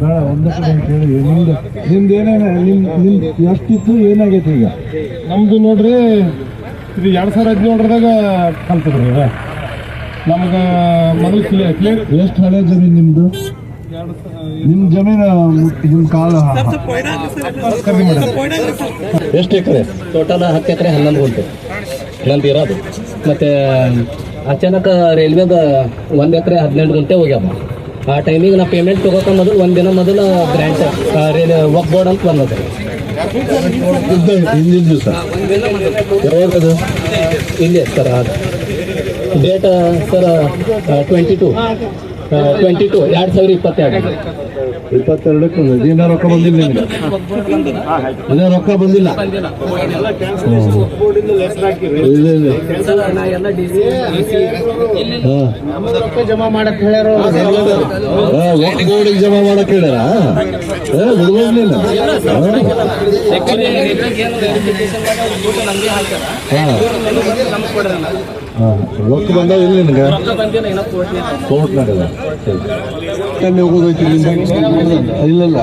ಬೇಡ ಒಂದೇ ನಿಮ್ದು ಏನೇನು ನಿಮ್ ಎಷ್ಟಿತ್ತು ಏನಾಗೈತೆ ಈಗ ನಮ್ದು ನೋಡ್ರಿ ಇದು ಎರಡು ಸಾವಿರ ಹದಿನೇಳರದಾಗ ಕಲ್ತದ್ರಿ ಇದು ನಮ್ಗೆ ಮೊದಲು ಕ್ಲಿಯರ್ ಎಷ್ಟು ಹಳೆ ಜಮೀನು ನಿಮ್ದು ನಿಮ್ಮ ಜಮೀನು ನಿಮ್ಮ ಕಾಲ ಎಷ್ಟು ಎಕರೆ? ಟೋಟಲ್ ಹತ್ತು ಎಕರೆ ಹನ್ನೊಂದು ಗುಂಟೆ. ನಂದು ಇರೋದು. ಮತ್ತು ಅಚಾನಕ್ ರೈಲ್ವೆದ ಒಂದು ಎಕರೆ ಹದಿನೆಂಟು ಗಂಟೆ ಹೋಗ್ಯಾವ. ಆ ಟೈಮಿಗೆ ನಾ ಪೇಮೆಂಟ್ ತೊಗೋಕ ಮೊದಲು ಒಂದು ದಿನ ಮೊದಲು ಗ್ರ್ಯಾಂಟ್ ರೈಲ್ ವಕ್ ಬೋರ್ಡ್ ಅಂತ ಬಂದದ. ಹಿಂದಿನ ದಿವಸ? ಇಲ್ಲಿ ಸರ್ ಅದು. Date sir twenty two twenty two ಎರಡು ಸಾವಿರ ಇಪ್ಪತ್ತೆರಡು. ಇಪ್ಪತ್ತೆರಡಕ್ಕೆ ಇನ್ನೂ ರೊಕ್ಕ ಬಂದಿಲ್ಲ ನಿಮ್ಗೆ? ಇನ್ನೂ ರೊಕ್ಕ ಬಂದಿಲ್ಲ? ಜಮಾ ಮಾಡಕ್ ಹೇಳ್ಯಾರ ಬೋರ್ಡಿಗೆ ಜಮಾ ಮಾಡಕ್ ಹೇಳ್ಯಾರ? ಏ ಬಿಡ್ಬೋಡ್ಲಿಲ್ಲ ಹಾಂ. ರೊಕ್ಕ ಬಂದಾವ ಇಲ್ಲ ನಿನಗೆ? ಕೋರ್ಟ್ನಾಗ ಹೋಗೋದೈತಿ ಇಲ್ಲ ಇಲ್ಲ